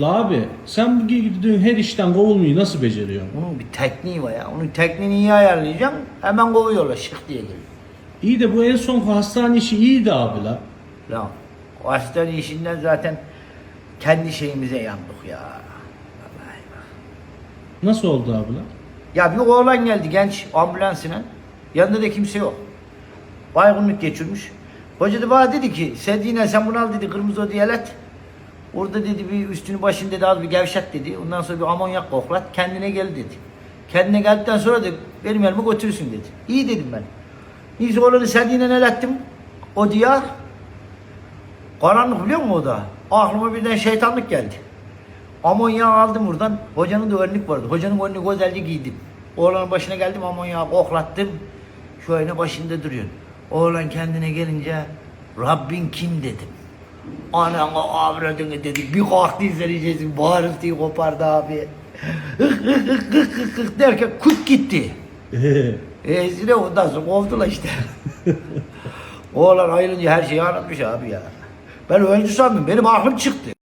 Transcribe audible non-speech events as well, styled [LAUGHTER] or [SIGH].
La abi sen bu gittiğin her işten kovulmayı nasıl beceriyorsun? Onun bir tekniği var ya. Onun tekniğini iyi ayarlayacaksın. Hemen kovuyorlar şık diye geliyor. İyi de bu en son hastane işi iyiydi abi la. Lan o hastane işinden zaten kendi şeyimize yandık ya. Vallahi bak. Nasıl oldu abi la? Ya bir oğlan geldi genç ambulansına. Yanında da kimse yok. Baygınlık geçirmiş. Hoca da bana dedi ki Sedine sen bunu al dedi kırmızı odaya Orada dedi bir üstünü başını dedi az bir gevşet dedi. Ondan sonra bir amonyak koklat kendine gel dedi. Kendine geldikten sonra da benim elime götürürsün dedi. İyi dedim ben. Neyse oğlanı Sedine el ettim. Odaya. Karanlık biliyor musun o da? Aklıma birden şeytanlık geldi. Amonyağı aldım buradan. Hocanın da önlük vardı. Hocanın önlüğü güzelce giydim. Oğlanın başına geldim amonyağı koklattım. Şöyle başında duruyor. Oğlan kendine gelince Rabbin kim dedim. Anana avradını dedi. Bir kalktı izleyeceksin. Bağırtıyı kopardı abi. Hık hık hık hık hık hık derken kut gitti. [LAUGHS] E zile ondan sonra kovdular işte. [LAUGHS] Oğlan ayrılınca her şeyi anlatmış abi ya. Ben öldü sandım. Benim aklım çıktı.